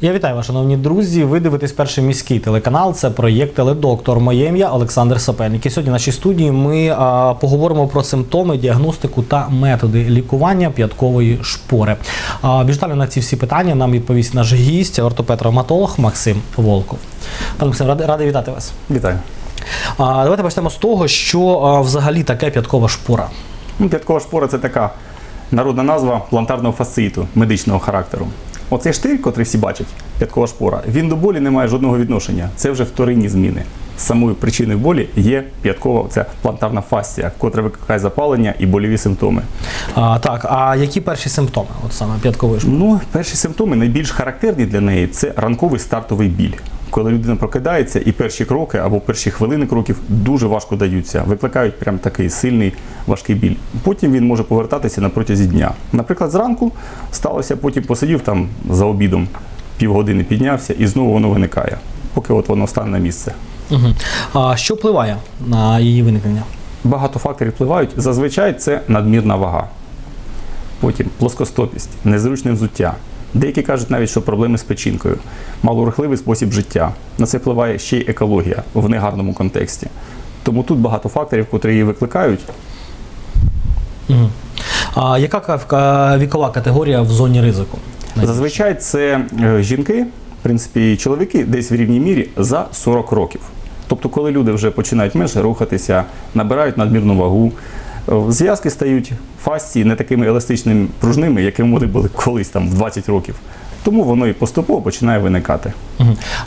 Я вітаю вас, шановні друзі. Ви дивитесь перший міський телеканал. Це проєкт Теледоктор. Моє ім'я Олександр Сапельник. І сьогодні в нашій студії ми а, поговоримо про симптоми, діагностику та методи лікування п'яткової шпори. А, більш далі на ці всі питання нам відповість наш гість, ортопед-травматолог Максим Волков. Пане Максим, радий, радий вітати вас. Вітаю. А, давайте почнемо з того, що а, взагалі таке п'яткова шпора. Ну, П'яткова шпора це така народна назва плантарного фасциїту медичного характеру. Оцей штир, котрий всі бачать, п'яткова шпора, він до болі не має жодного відношення. Це вже вторинні зміни. Самою причиною болі є п'яткова ця плантарна фасція, котра викликає запалення і больові симптоми. А, так, а які перші симптоми? От саме п'яткової шпори? Ну, перші симптоми найбільш характерні для неї це ранковий стартовий біль. Коли людина прокидається, і перші кроки або перші хвилини кроків дуже важко даються, викликають прям такий сильний важкий біль. Потім він може повертатися на протязі дня. Наприклад, зранку сталося, потім посидів там за обідом, півгодини піднявся, і знову воно виникає, поки от воно стане на місце. Угу. А що впливає на її виникнення? Багато факторів впливають. Зазвичай це надмірна вага. Потім плоскостопість, незручне взуття. Деякі кажуть навіть, що проблеми з печінкою, малорухливий спосіб життя. На це впливає ще й екологія в негарному контексті. Тому тут багато факторів, котрі її викликають. Угу. А яка ка- ка- вікова категорія в зоні ризику? Зазвичай це е, жінки, в принципі, і чоловіки десь в рівній мірі за 40 років. Тобто, коли люди вже починають менше рухатися, набирають надмірну вагу, зв'язки стають фасції не такими еластичними пружними, якими вони були колись там в 20 років. Тому воно і поступово починає виникати.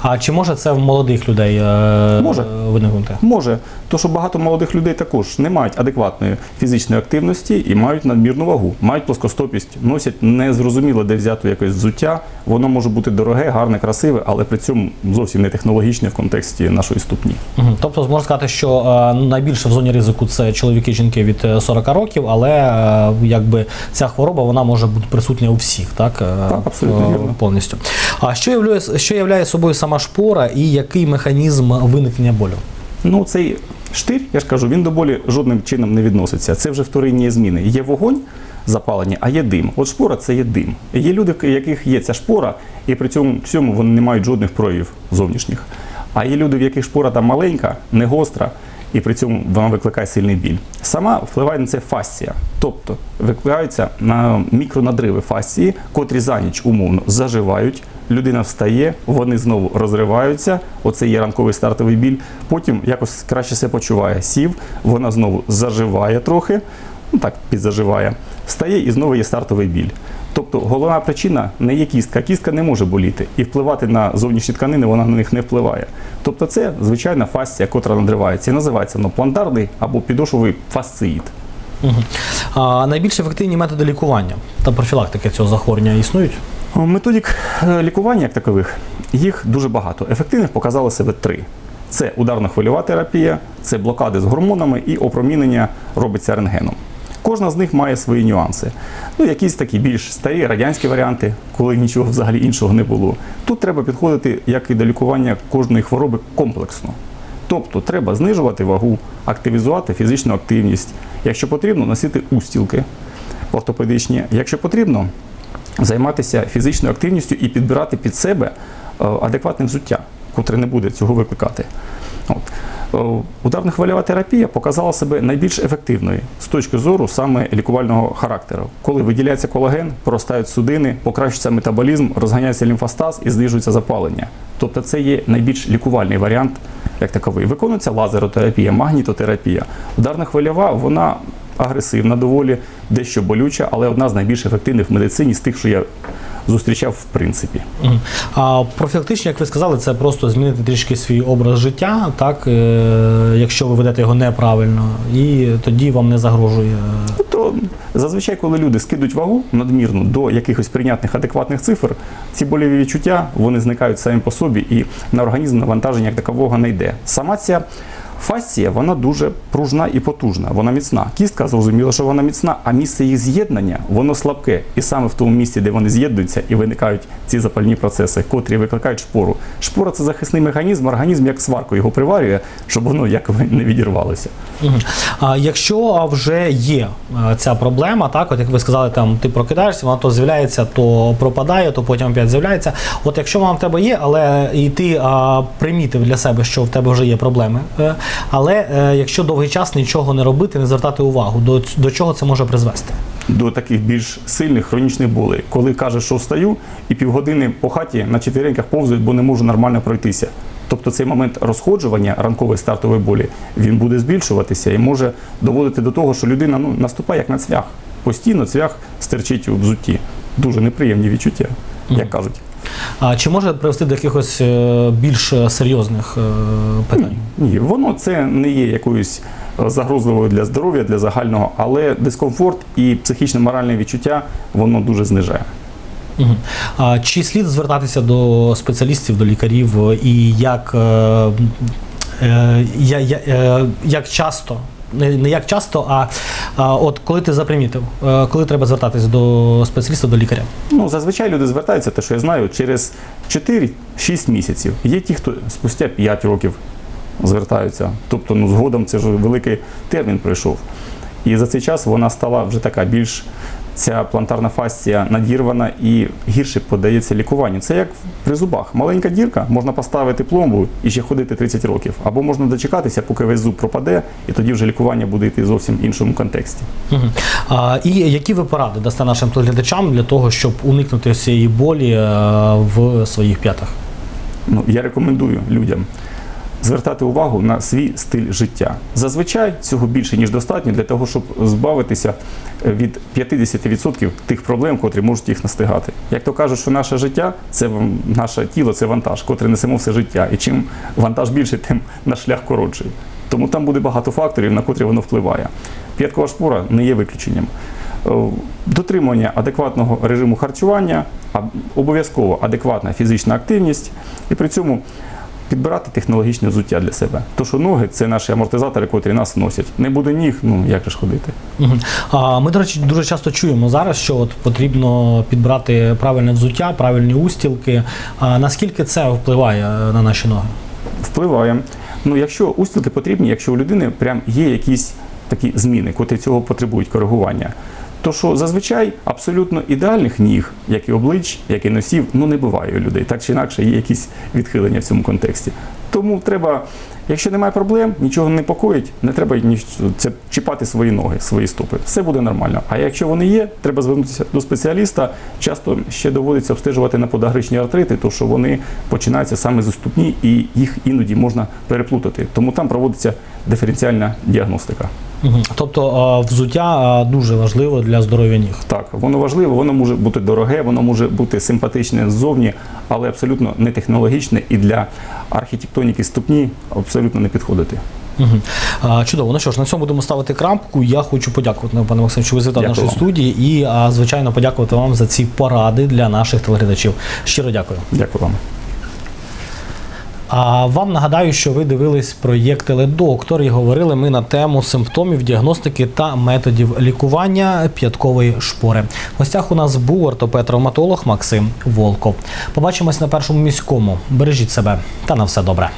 А чи може це в молодих людей е, Може. виникнути? Може, то що багато молодих людей також не мають адекватної фізичної активності і мають надмірну вагу, мають плоскостопість, носять незрозуміло де взято якесь взуття. Воно може бути дороге, гарне, красиве, але при цьому зовсім не технологічне в контексті нашої ступні. Угу. Тобто можна сказати, що е, найбільше в зоні ризику це чоловіки жінки від е, 40 років, але е, якби ця хвороба вона може бути присутня у всіх, так? Е, Так, абсолютно е, вірно. повністю. А що являє, що являє собою сама шпора і який механізм виникнення болю? Ну, цей штир, я ж кажу, він до болі жодним чином не відноситься. Це вже вторинні зміни. Є вогонь запалення, а є дим. От шпора це є дим. Є люди, в яких є ця шпора, і при цьому всьому вони не мають жодних проявів зовнішніх. А є люди, в яких шпора там маленька, не гостра, і при цьому вона викликає сильний біль. Сама впливає на це фасція, тобто викликаються на мікронадриви фасції, котрі за ніч умовно заживають. Людина встає, вони знову розриваються. Оце є ранковий стартовий біль. Потім якось краще себе почуває. Сів, вона знову заживає трохи, ну так підзаживає, встає і знову є стартовий біль. Тобто головна причина не є кістка. Кістка не може боліти, і впливати на зовнішні тканини вона на них не впливає. Тобто це звичайна фасція, котра надривається. І називається воно плантарний або підошовий фасциїт. Угу. А найбільш ефективні методи лікування та профілактики цього захворювання існують? Методик е, лікування як такових їх дуже багато. Ефективних показали себе три: це ударно-хвильова терапія, це блокади з гормонами і опромінення робиться рентгеном. Кожна з них має свої нюанси. Ну, якісь такі більш старі радянські варіанти, коли нічого взагалі іншого не було. Тут треба підходити, як і до лікування кожної хвороби, комплексно. Тобто треба знижувати вагу, активізувати фізичну активність. Якщо потрібно, носити устілки ортопедичні. Якщо потрібно, займатися фізичною активністю і підбирати під себе е, адекватне взуття, котре не буде цього викликати. От. Е, Ударно-хвильова терапія показала себе найбільш ефективною з точки зору саме лікувального характеру. Коли виділяється колаген, поростають судини, покращується метаболізм, розганяється лімфостаз і знижується запалення. Тобто це є найбільш лікувальний варіант як таковий. Виконується лазеротерапія, магнітотерапія. Ударна хвильова, вона агресивна доволі, дещо болюча, але одна з найбільш ефективних в медицині з тих, що я зустрічав в принципі. А профілактично, як ви сказали, це просто змінити трішки свій образ життя, так, е, якщо ви ведете його неправильно, і тоді вам не загрожує. То зазвичай, коли люди скидуть вагу надмірну до якихось прийнятних адекватних цифр, ці боліві відчуття вони зникають самі по собі, і на організм навантаження як такового не йде. Сама ця Фасція вона дуже пружна і потужна, вона міцна. Кістка зрозуміло, що вона міцна, а місце їх з'єднання воно слабке. І саме в тому місці, де вони з'єднуються і виникають ці запальні процеси, котрі викликають шпору. Шпора це захисний механізм, організм як сварку його приварює, щоб воно якби не відірвалося. А якщо вже є ця проблема, так, от як ви сказали, там ти прокидаєшся, вона то з'являється, то пропадає, то потім опять з'являється. От якщо вона в тебе є, але і ти а, примітив для себе, що в тебе вже є проблеми, е, але е, якщо довгий час нічого не робити, не звертати увагу, до, до чого це може призвести? До таких більш сильних хронічних болей, коли кажеш, що встаю, і півгодини по хаті на четвереньках повзують, бо не можу нормально пройтися. Тобто цей момент розходжування ранкової стартової болі він буде збільшуватися і може доводити до того, що людина ну, наступає як на цвях. Постійно цвях стерчить у взутті. Дуже неприємні відчуття, як кажуть. А чи може привести до якихось е, більш серйозних е, питань? Ні, воно це не є якоюсь е, загрозливою для здоров'я, для загального, але дискомфорт і психічно-моральне відчуття воно дуже знижає. Мгм. А чи слід звертатися до спеціалістів, до лікарів, і як, е, е, е, як часто? Не, не як часто, а, а от коли ти запримітив, е, коли треба звертатись до спеціаліста, до лікаря? Ну, зазвичай люди звертаються, те, що я знаю, через 4-6 місяців. Є ті, хто спустя 5 років звертаються. Тобто, ну, згодом це ж великий термін пройшов. І за цей час вона стала вже така більш ця плантарна фасція надірвана і гірше подається лікуванню. Це як при зубах. Маленька дірка, можна поставити пломбу і ще ходити 30 років. Або можна дочекатися, поки весь зуб пропаде, і тоді вже лікування буде йти зовсім в іншому контексті. А, і які ви поради дасте нашим глядачам для того, щоб уникнути цієї болі е, в своїх п'ятах? Ну, я рекомендую людям звертати увагу на свій стиль життя. Зазвичай цього більше ніж достатньо для того, щоб збавитися від 50% тих проблем, котрі можуть їх настигати. Як то кажуть, що наше життя це наше тіло, це вантаж, котрий несемо все життя. І чим вантаж більший, тим наш шлях коротший. Тому там буде багато факторів, на котрі воно впливає. П'яткова шпора не є виключенням. Е, Дотримання адекватного режиму харчування, обов'язково адекватна фізична активність, і при цьому підбирати технологічне взуття для себе. То, що ноги це наші амортизатори, котрі нас носять. Не буде ніг, ну як же ж ходити? А ми, до речі, дуже часто чуємо зараз, що от потрібно підбрати правильне взуття, правильні устілки. А наскільки це впливає е, на наші ноги? Впливає. Ну, якщо устілки потрібні, якщо у людини прям є якісь такі зміни, котрі цього потребують коригування. То що зазвичай абсолютно ідеальних ніг, як і облич, як і носів, ну не буває у людей. Так чи інакше є якісь відхилення в цьому контексті. Тому треба, якщо немає проблем, нічого не непокоїть, не треба це чіпати свої ноги, свої стопи. Все буде нормально. А якщо вони є, треба звернутися до спеціаліста. Часто ще доводиться обстежувати на подагричні артрити, то що вони починаються саме з і їх іноді можна переплутати. Тому там проводиться диференціальна діагностика. Тобто взуття дуже важливо для здоров'я ніг. Так, воно важливо, воно може бути дороге, воно може бути симпатичне ззовні, але абсолютно не технологічне і для архітектоніки ступні абсолютно не підходити. А, Чудово. Ну що ж, на цьому будемо ставити крапку. Я хочу подякувати пане Максим, що ви Дякую нашої студії і, звичайно, подякувати вам за ці поради для наших телеглядачів. Щиро дякую. Дякую вам. А вам нагадаю, що ви дивились проєкт Теледоктор і говорили ми на тему симптомів діагностики та методів лікування п'яткової шпори. В гостях у нас був ортопед-травматолог Максим Волков. Побачимось на першому міському. Бережіть себе та на все добре.